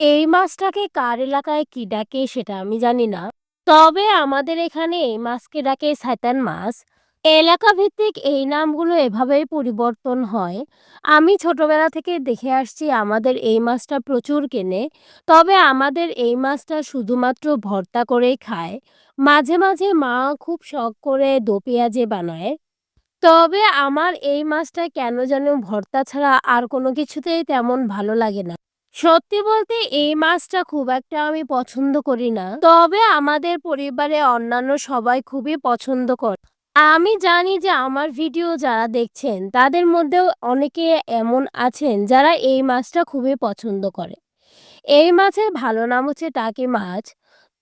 এই মাছটাকে কার এলাকায় কি ডাকে সেটা আমি জানি না। তবে আমাদের এখানে এই মাছকে ডাকে শয়তান মাছ। এলাকা ভিত্তিক এই নামগুলো এভাবেই পরিবর্তন হয়। আমি ছোটবেলা থেকে দেখে আসছি আমাদের এই মাছটা প্রচুর কেনে। তবে আমাদের এই মাছটা শুধুমাত্র ভর্তা করেই খায়। মাঝে, মাঝে মা খুব শখ করে দো পেঁয়াজে বানায়। তবে আমার এই মাছটা কেন যেন ভর্তা ছাড়া আর কোনো কিছুতেই তেমন ভালো লাগে না। সত্যি বলতে এই মাছটা খুব একটা আমি পছন্দ করি না। তবে আমাদের পরিবারে অন্যান্য সবাই খুবই পছন্দ করে। আমি জানি যে আমার ভিডিও যারা দেখছেন, তাদের মধ্যেও অনেকে এমন আছেন যারা এই মাছটা খুবই পছন্দ করে। এই মাছের ভালো নাম হচ্ছে টাকি মাছ।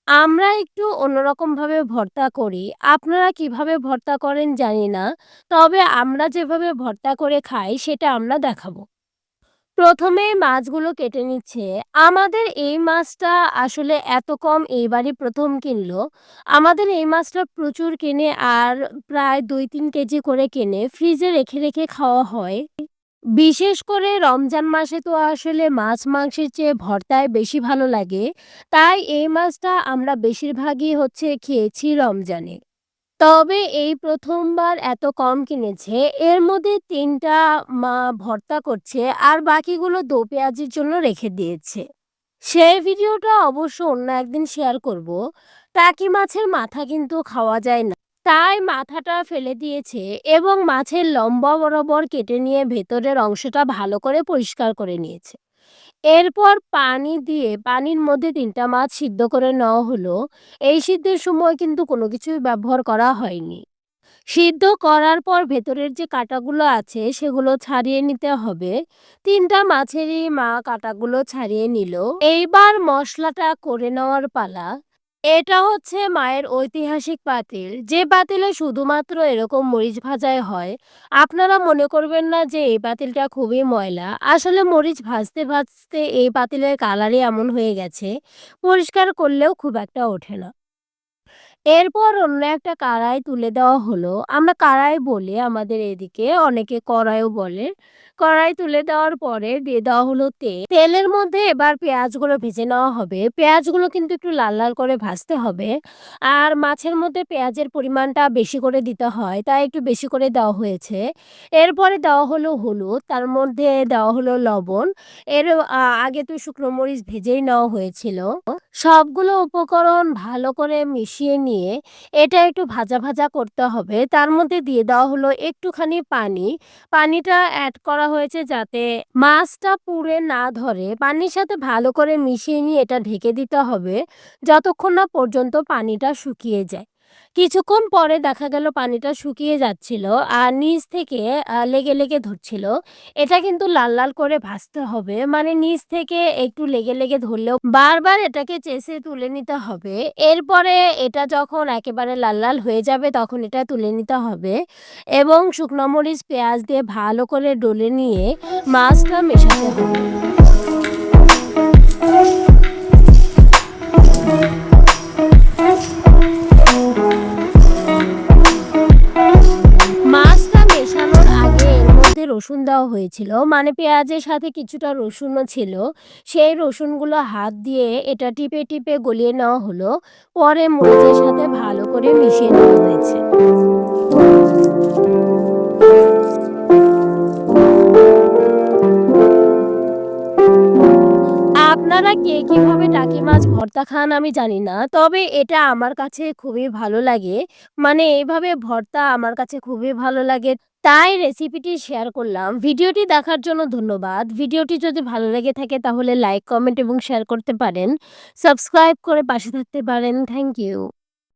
আমরা একটু অন্যরকমভাবে ভর্তা করি। আপনারা কীভাবে ভর্তা করেন জানি না। তবে আমরা যেভাবে ভর্তা করে খাই, সেটা আমরা দেখাবো। প্রথমে মাছগুলো কেটে নিচ্ছে। আমাদের এই মাছটা আসলে এত কম এইবারই প্রথম কিনলো। আমাদের এই মাছটা প্রচুর কেনে আর প্রায় ২-৩ কেজি করে কেনে ফ্রিজে রেখে, রেখে খাওয়া হয়। বিশেষ করে রমজান মাসে তো আসলে মাছ-মাংসের চেয়ে ভর্তাই বেশি ভালো লাগে। তাই এই মাছটা আমরা বেশিরভাগই হচ্ছে খেয়েছি রমজানে। তবে এই প্রথমবার এত কম কিনেছে। এর মধ্যে তিনটা মা ভর্তা করছে আর বাকিগুলো দো পেঁয়াজের জন্য রেখে দিয়েছে। সেই ভিডিওটা অবশ্য অন্য একদিন শেয়ার করব। টাকি মাছের মাথা কিন্তু খাওয়া যায় না। তাই মাথাটা ফেলে দিয়েছে এবং মাছের লম্বা বরাবর কেটে নিয়ে ভেতরের অংশটা ভালো করে পরিষ্কার করে নিয়েছে। এরপর পানি দিয়ে পানির মধ্যে ৩ টা মাছ সিদ্ধ করে নেওয়া হলো। এই সিদ্ধের সময় কিন্তু কোনো কিছুই ব্যবহার করা হয়নি। সিদ্ধ করার পর ভেতরের যে কাঁটাগুলো আছে সেগুলো ছাড়িয়ে নিতে হবে। ৩ টা মাছেরই মা কাঁটাগুলো ছাড়িয়ে নিল। এইবার মশলাটা করে নেওয়ার পালা। এটা হচ্ছে মায়ের ঐতিহাসিক পাতিল। যে পাতিলে শুধুমাত্র এরকম মরিচ ভাজাই হয়। আপনারা মনে করবেন না যে এই পাতিলটা খুবই ময়লা। আসলে মরিচ ভাজতে, ভাজতে এই পাতিলের কালারই এমন হয়ে গেছে। পরিষ্কার করলেও খুব একটা ওঠে না। এরপর অন্য একটা কাড়াই তুলে দেওয়া হলো। আমরা কাড়াই বলি আমাদের এদিকে, অনেকে কড়াইও বলে। কড়াই তুলে দেওয়ার পরে দিয়ে দেওয়া হলো তেল। তেলের মধ্যে এবার পেঁয়াজগুলো ভেজে নেওয়া হবে। পেঁয়াজগুলো কিন্তু একটু লাল, লাল করে ভাজতে হবে। আর মাছের মধ্যে পেঁয়াজের পরিমাণটা বেশি করে দিতে হয়। তাই একটু বেশি করে দেওয়া হয়েছে। এরপরে দেওয়া হলো হলুদ, তার মধ্যে দেওয়া হলো লবণ। এর আগে তো শুকনো মরিচ ভেজেই নেওয়া হয়েছিল। সবগুলো উপকরণ ভালো করে মিশিয়ে নিয়ে এটা একটু ভাজা, ভাজা করতে হবে। তার মধ্যে দিয়ে দেওয়া হলো একটুখানি পানি। পানিটা অ্যাড করা হয়েছে যাতে মাছটা পুড়ে না ধরে। পানির সাথে ভালো করে মিশিয়ে নিয়ে এটা ঢেকে দিতে হবে যতক্ষণ না পর্যন্ত পানিটা শুকিয়ে যায়। কিছুক্ষণ পরে দেখা গেল পানিটা শুকিয়ে যাচ্ছিল আর নিচ থেকে আ লেগে, লেগে ধরছিল। এটা কিন্তু লাল, লাল করে ভাজতে হবে। মানে নিচ থেকে একটু লেগে, লেগে ধরলেও বারবার এটাকে চেঁচে তুলে নিতে হবে। এরপরে এটা যখন একেবারে লাল, লাল হয়ে যাবে তখন এটা তুলে নিতে হবে এবং শুকনো মরিচ, পেঁয়াজ দিয়ে ভালো করে ডলে নিয়ে মাছটা মেশাতে হবে। মধ্যে রসুন দেওয়া হয়েছিল। মানে পেঁয়াজের সাথে কিছুটা রসুনও ছিল। সেই রসুনগুলো হাত দিয়ে এটা টিপে, টিপে গলিয়ে নেওয়া হলো। পরে মরিচের সাথে ভালো করে মিশিয়ে নেওয়া হয়েছে। আপনারা কে কীভাবে টাকি মাছ ভর্তা খান আমি জানি না। তবে এটা আমার কাছে খুবই ভালো লাগে। মানে এইভাবে ভর্তা আমার কাছে খুবই ভালো লাগে। তাই রেসিপিটি শেয়ার করলাম। ভিডিওটি দেখার জন্য ধন্যবাদ। ভিডিওটি যদি ভালো লেগে থাকে তাহলে লাইক, কমেন্ট এবং শেয়ার করতে পারেন। সাবস্ক্রাইব করে পাশে থাকতে পারেন। Thank you.